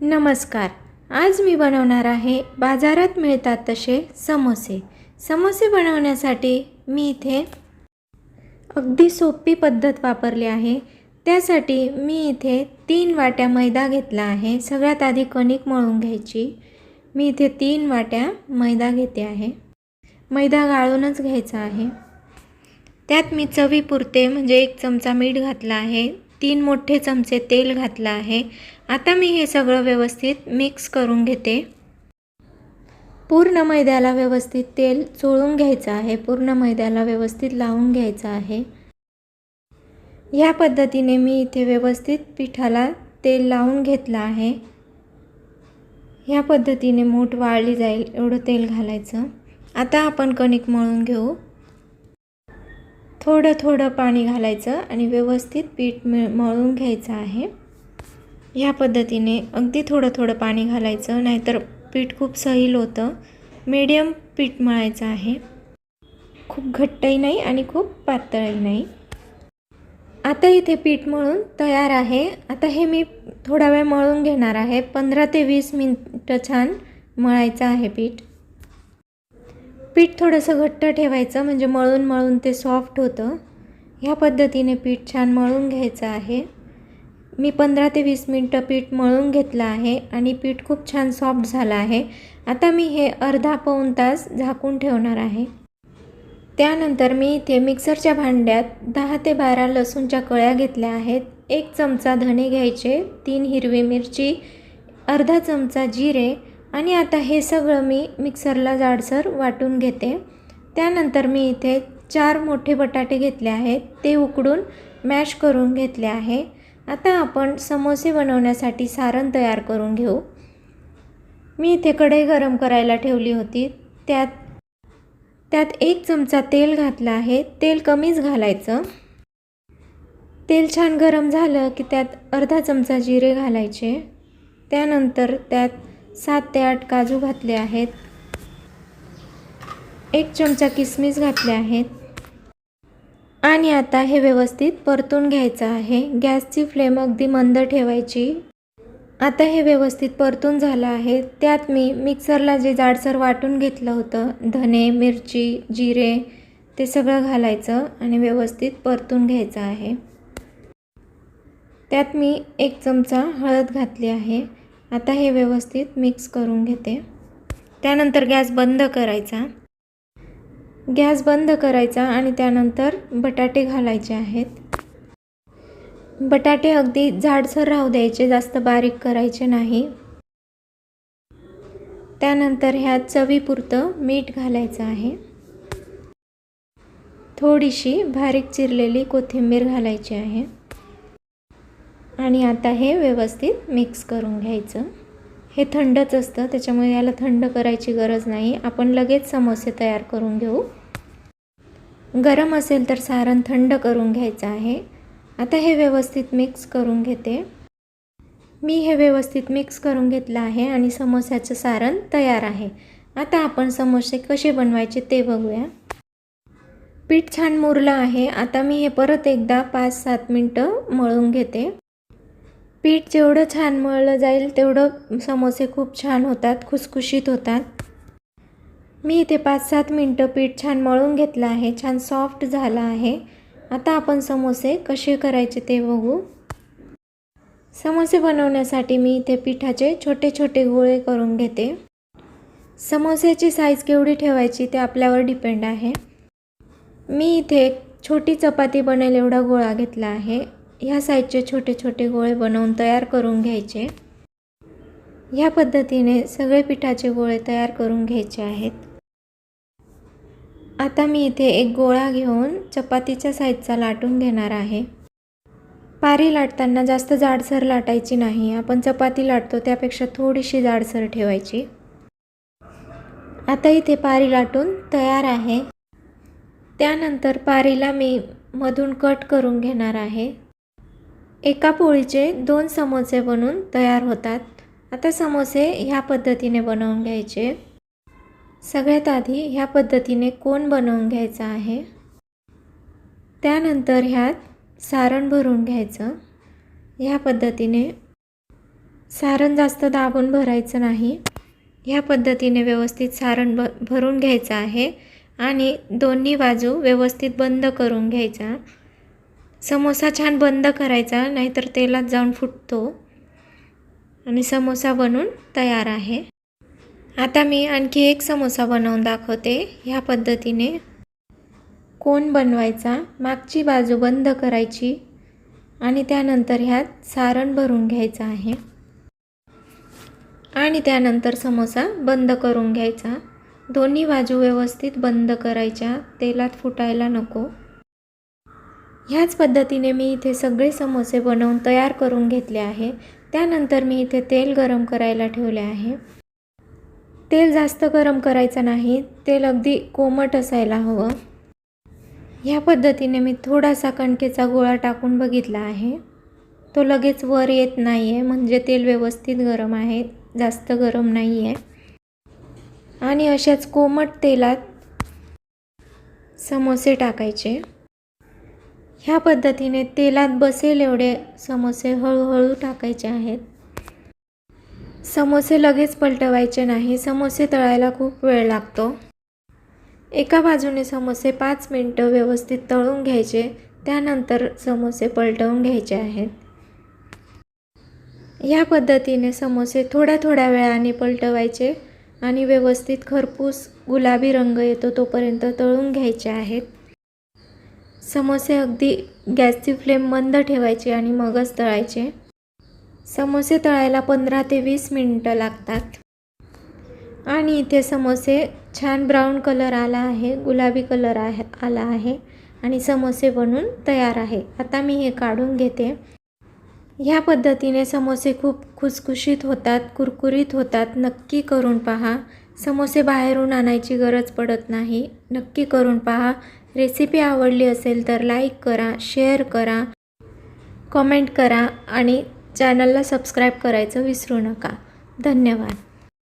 नमस्कार. आज मी बनवणार आहे बाजारात मिळतात तसे समोसे. समोसे बनवण्यासाठी मी इथे अगदी सोपी पद्धत वापरली आहे. त्यासाठी मी इथे तीन वाट्या मैदा घेतला आहे. सगळ्यात आधी कणिक मळून घ्यायची. मी इथे तीन वाट्या मैदा घेते आहे. मैदा गाळूनच घ्यायचा आहे. त्यात मी चवीपुरते म्हणजे एक चमचा मीठ घातला आहे. तीन मोठे चमचे तेल घातलं आहे. आता मी हे सगळं व्यवस्थित मिक्स करून घेते. पूर्ण मैद्याला व्यवस्थित तेल चोळून घ्यायचं आहे. पूर्ण मैद्याला व्यवस्थित लावून घ्यायचं आहे. ह्या पद्धतीने मी इथे व्यवस्थित पिठाला तेल लावून घेतलं आहे. ह्या पद्धतीने मूठ वाळली जाईल एवढं तेल घालायचं. आता आपण कणिक मळून घेऊ. थोडं थोडं पाणी घालायचं आणि व्यवस्थित पीठ मिळ मळून घ्यायचं आहे. ह्या पद्धतीने अगदी थोडं थोडं पाणी घालायचं नाहीतर पीठ खूप सैल होतं. मीडियम पीठ मळायचं आहे. खूप घट्टही नाही आणि खूप पातळही नाही. आता इथे पीठ मळून तयार आहे. आता हे मी थोडा वेळ मळून घेणार आहे. पंधरा ते वीस मिनटं छान मळायचं आहे पीठ. पीठ थोडंसं घट्ट ठेवायचं म्हणजे मळून मळून ते सॉफ्ट होतं. ह्या पद्धतीने पीठ छान मळून घ्यायचं आहे. मी पंधरा ते वीस मिनटं पीठ मळून घेतलं आहे आणि पीठ खूप छान सॉफ्ट झालं आहे. आता मी हे अर्धा पाऊण तास झाकून ठेवणार आहे. त्यानंतर मी इथे मिक्सरच्या भांड्यात दहा ते बारा लसूणच्या कळ्या घेतल्या आहेत. एक चमचा धणे घ्यायचे तीन हिरवी मिरची अर्धा चमचा जिरे आणि आता हे सगळं मी मिक्सरला जाडसर वाटून घेते. त्यानंतर मी इथे चार मोठे बटाटे घेतले आहेत. ते उकडून मॅश करून घेतले आहे. आता आपण समोसे बनवण्यासाठी सारण तयार करून घेऊ. मी इथे कढई गरम करायला ठेवली होती. त्यात त्यात एक चमचा तेल घातलं आहे. तेल कमीच घालायचं. तेल छान गरम झालं की त्यात अर्धा चमचा जिरे घालायचे. त्यानंतर त्यात सात ते आठ काजू घातले आहेत. एक चमचा किसमिस घातले आहेत. आणि आता हे व्यवस्थित परतून घ्यायचं आहे. गॅसची फ्लेम अगदी मंद ठेवायची. आता हे व्यवस्थित परतून झालं आहे. त्यात मी मिक्सरला जे जाडसर वाटून घेतलं होतं धने मिरची जिरे ते सगळं घालायचं आणि व्यवस्थित परतून घ्यायचं आहे. त्यात मी एक चमचा हळद घातली आहे. आता हे व्यवस्थित मिक्स करून घेते. त्यानंतर गॅस बंद करायचा. गॅस बंद करायचा आणि त्यानंतर बटाटे घालायचे आहेत. बटाटे अगदी जाडसर राहू द्यायचे जास्त बारीक करायचे नाही. त्यानंतर ह्यात चवीपुरतं मीठ घालायचं आहे. थोडीशी बारीक चिरलेली कोथिंबीर घालायची आहे. आणि आता हे व्यवस्थित मिक्स करून घ्यायचं. हे थंडच असतं त्याच्यामुळे याला थंड करायची गरज नाही. आपण लगेच समोसे तयार करून घेऊ. गरम असेल तर सारण थंड करून घ्यायचं आहे. आता हे व्यवस्थित मिक्स करून घेते. मी हे व्यवस्थित मिक्स करून घेतलं आहे आणि समोस्याचं सारण तयार आहे. आता आपण समोसे कसे बनवायचे ते बघूया. पीठ छान मुरलं आहे. आता मी हे परत एकदा पाच सात मिनटं मळून घेते. पीठ जेवढं छान मळलं जाईल तेवढं समोसे खूप छान होतात खुसखुशीत होतात. मी इथे पाच सात मिनटं पीठ छान मळून घेतलं आहे छान सॉफ्ट झालं आहे. आता आपण समोसे कसे करायचे ते बघू. समोसे बनवण्यासाठी मी इथे पिठाचे छोटे छोटे गोळे करून घेते. समोस्याची साईज केवढी ठेवायची ते आपल्यावर डिपेंड आहे. मी इथे एक छोटी चपाती बनेल एवढा गोळा घेतला आहे. ह्या साईजचे छोटे छोटे गोळे बनवून तयार करून घ्यायचे. ह्या पद्धतीने सगळे पिठाचे गोळे तयार करून घ्यायचे आहेत. आता मी इथे एक गोळा घेऊन चपातीच्या साईजचा लाटून घेणार आहे. पारी लाटताना जास्त जाडसर लाटायची नाही. आपण चपाती लाटतो त्यापेक्षा थोडीशी जाडसर ठेवायची. आता इथे पारी लाटून तयार आहे. त्यानंतर पारीला मी मधून कट करून घेणार आहे. एका पोळीचे दोन समोसे बनून तयार होतात. आता समोसे ह्या पद्धतीने बनवून घ्यायचे. सगळ्यात आधी ह्या पद्धतीने कोण बनवून घ्यायचा आहे? त्यानंतर ह्यात सारण भरून घ्यायचं. ह्या पद्धतीने सारण जास्त दाबून भरायचं नाही. ह्या पद्धतीने व्यवस्थित सारण भ भरून घ्यायचं आहे आणि दोन्ही बाजू व्यवस्थित बंद करून घ्यायचा समोसा छान बंद करायचा नाहीतर तेलात जाऊन फुटतो. आणि समोसा बनून तयार आहे. आता मी आणखी एक समोसा बनवून दाखवते. ह्या पद्धतीने कोण बनवायचा मागची बाजू बंद करायची आणि त्यानंतर ह्यात सारण भरून घ्यायचं आहे. आणि त्यानंतर समोसा बंद करून घ्यायचा. दोन्ही बाजू व्यवस्थित बंद करायच्या. तेलात फुटायला नको. ह्याच पद्धतीने मी इथे सगळे समोसे बनवून तयार करून घेतले आहे. त्यानंतर मी इथे तेल गरम करायला ठेवले आहे. तेल जास्त गरम करायचं नाही तेल अगदी कोमट असायला हवं. ह्या पद्धतीने मी थोडासा कणकेचा गोळा टाकून बघितला आहे. तो लगेच वर येत नाही आहे म्हणजे तेल व्यवस्थित गरम आहे जास्त गरम नाही आहे आणि अशाच कोमट तेलात समोसे टाकायचे. ह्या पद्धतीने तेलात बसेल एवढे समोसे हळूहळू टाकायचे आहेत. समोसे लगेच पलटवायचे नाही समोसे तळायला खूप वेळ लागतो. एका बाजूने समोसे पाच मिनटं व्यवस्थित तळून घ्यायचे त्यानंतर समोसे पलटवून घ्यायचे आहेत. या पद्धतीने समोसे थोड्या थोड्या वेळाने पलटवायचे आणि व्यवस्थित खरपूस गुलाबी रंग येतो तोपर्यंत तळून घ्यायचे आहेत. समोसे अगदी गॅसची फ्लेम मंद ठेवायची आणि मगच तळायचे. समोसे तळायला पंधरा ते वीस मिनटं लागतात. आणि इथे समोसे छान ब्राऊन कलर आला आहे गुलाबी कलर आहे आला आहे आणि समोसे बनून तयार आहे. आता मी हे काढून घेते. ह्या पद्धतीने समोसे खूप खुसखुशीत होतात कुरकुरीत होतात. नक्की करून पहा. समोसे बाहेरून आणायची गरज पडत नाही. नक्की करून पहा. रेसिपी आवडली असेल तर लाईक करा शेअर करा कमेंट करा आणि चॅनलला सबस्क्राईब करायचं विसरू नका. धन्यवाद.